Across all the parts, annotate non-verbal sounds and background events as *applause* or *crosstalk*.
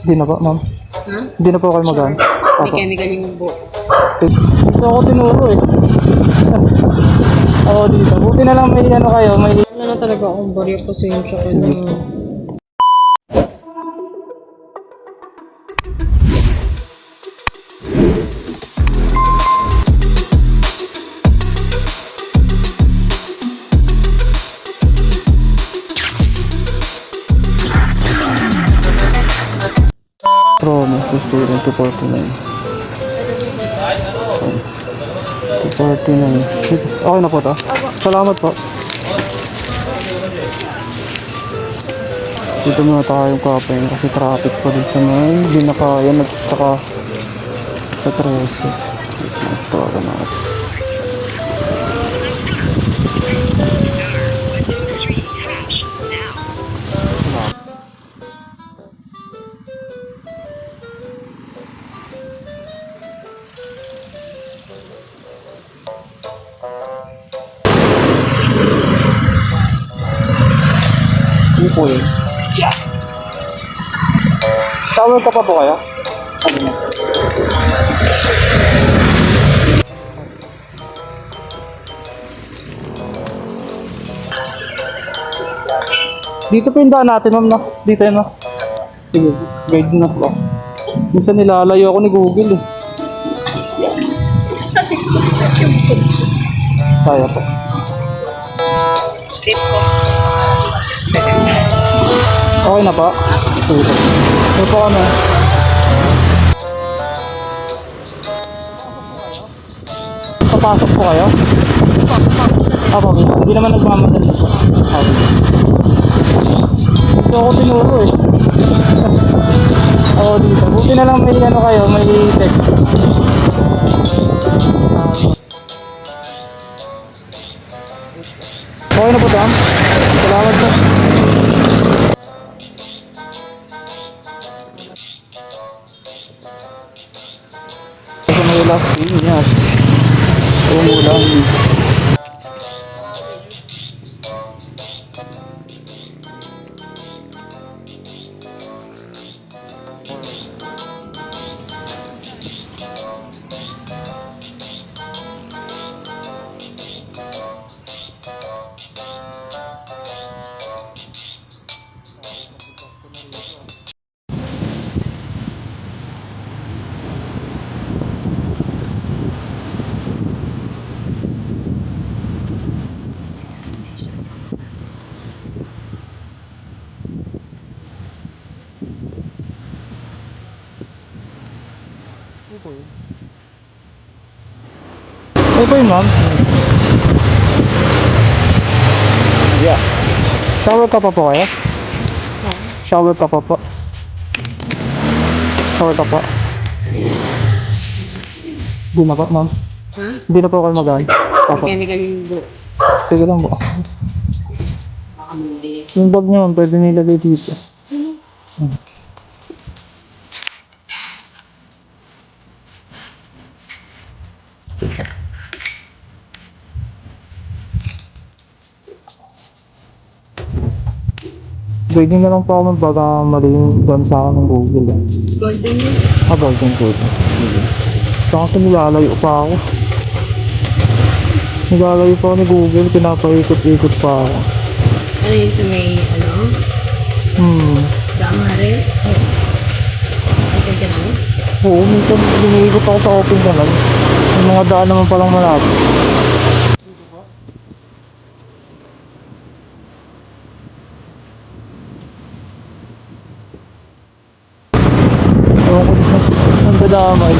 Hindi na po, ma'am. Ha? Hindi na po kayo magaan. May Opo. chemical yung buhok. Dito ako tinuro eh. *laughs* ako dito. Buti na lang may ano kayo, may... Wala na talaga akong barya pasensya ka na. Promo, student 249. 249. Okay na po to? Salamat po. Dito muna tayo kape kasi traffic pa din sa may binakayan at saka sa 13. Ito na natin. Yun. Tawag ka pa po kayo? Ano na? Dito po yung daan natin, ma'am, no? Dito yun, no? Sige, guide na po. Minsan nilalayo ako ni Google, eh. Kaya po. Tip ko. Okay na po? Po. Sige po ano? Papasok po kayo? Apo, hindi naman nagmamadali po. Okay. Dito ako tinuro eh. Oo, dito. Buti na lang may ano kayo, may text. Sa may Ano po yun, ma'am? Yeah. Shower ka pa po kayo? Shower ka pa po? Shower ka pa? Hindi na po, ma'am. Ha? Hindi na po kayo magaan. Opo. Chemical yung buhok. Sige lang po. Baka muli. Yung bag niyo, ma'am, pwede nilagay dito. Guide na lang po ako baka mali yung doon sa akin ng Google. Eh. Golden yun. Ah, Golden Code. Saan kasi nilalayo pa ako? Nilalayo pa ako ni Google, pinapaikot-ikot pa ako. Ano yun sa may, ano? Hmm. Damare? Ito ka lang? Oo, minsan biniikot ako sa open ka lang. Yung mga daan naman palang malapit. Ewan ko dito. Ang dadamay.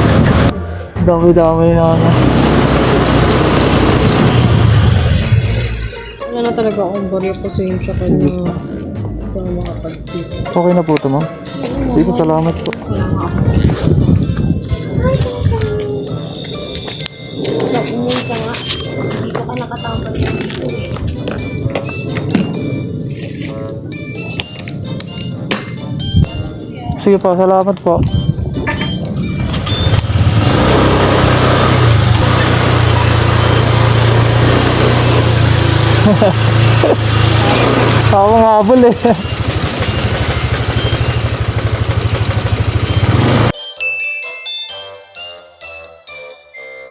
Dami-dami na ano. Wala na talaga akong barya pasensya ka na. Hindi ako makapag-tip. Okay na po ito, ma'am. Sige, salamat po. Umuwi ka nga. Dito ka nakatambal. Sige po, salamat po. Ako nga habol eh.